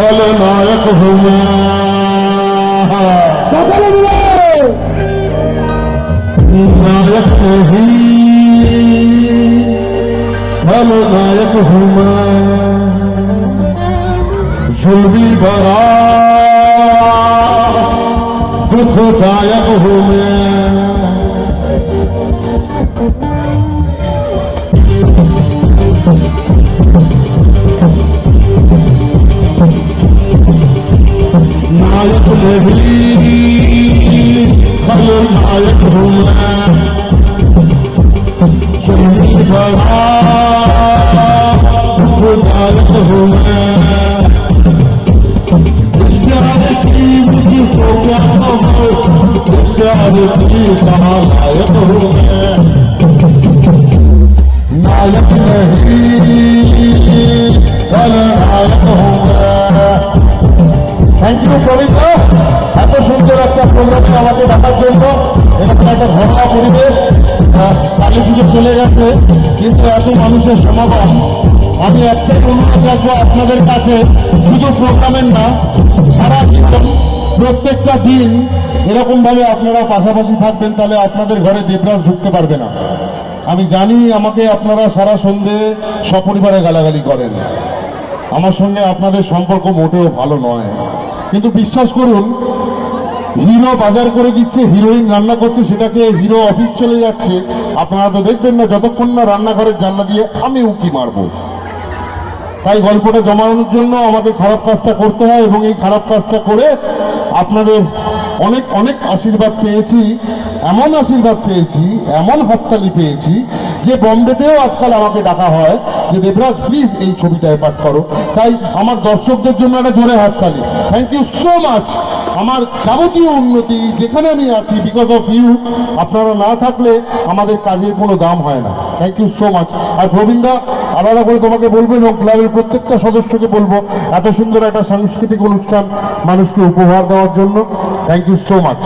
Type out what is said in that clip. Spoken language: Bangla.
সফল নায়ক হুমা সকলে মিলে। নায়ক হি ফল হুমা জুলবি বরা। দুঃখদায়ক হুমা لهما بالدارتي থ্যাংক ইউ কবিতা এত সুন্দর একটা প্রোগ্রামে আমাকে ডাকার জন্য। এরকম একটা ঘটনা পরিবেশ। কালী পুজো চলে গেছে, কিন্তু এত মানুষের সমাগম। আমি একটাই অনুরোধ রাখব আপনাদের কাছে শুধু প্রোগ্রামের না। সারা জীবন প্রত্যেকটা দিন এরকম ভাবে আপনারা পাশাপাশি থাকবেন, তাহলে আপনাদের ঘরে দেবরাজ ঢুকতে পারবে না। আমি জানি আমাকে আপনারা সারা সন্ধে সপরিবারে গালাগালি করেন। আমার সঙ্গে আপনাদের সম্পর্ক মোটেও ভালো নয়। কিন্তু বিশ্বাস করুন, হিরো বাজার করে দিচ্ছে, হিরোইন রান্না করছে, সেটাকে হিরো অফিস চলে যাচ্ছে। আপনারা তো দেখবেন না, যতক্ষণ না রান্নাঘরের জানলা দিয়ে আমি উকি মারবো। তাই গল্পটা জমানোর জন্য আমাকে খারাপ কাজটা করতে হয় এবং এই খারাপ কাজটা করে আপনাদের অনেক অনেক আশীর্বাদ পেয়েছি, এমন আশীর্বাদ পেয়েছি, এমন হাততালি পেয়েছি যে বম্বেতেও আজকাল আমাকে ডাকা হয় যে, দেবরাজ প্লিজ এই ছবিটায় পাঠ করো। তাই আমার দর্শকদের জন্য একটা জোরে হাততালি থ্যাংক ইউ সো মাচ আমার যাবতীয় উন্নতি যেখানে আমি আছি বিকজ অফ ইউ আপনারা না থাকলে আমাদের কাজের কোনো দাম হয় না। থ্যাংক ইউ সো মাচ আর প্রবীণদা, আলাদা করে তোমাকে বলব, এবং ক্লাবের প্রত্যেকটা সদস্যকে বলব, এত সুন্দর একটা সাংস্কৃতিক অনুষ্ঠান মানুষকে উপহার দেওয়ার জন্য। Thank you so much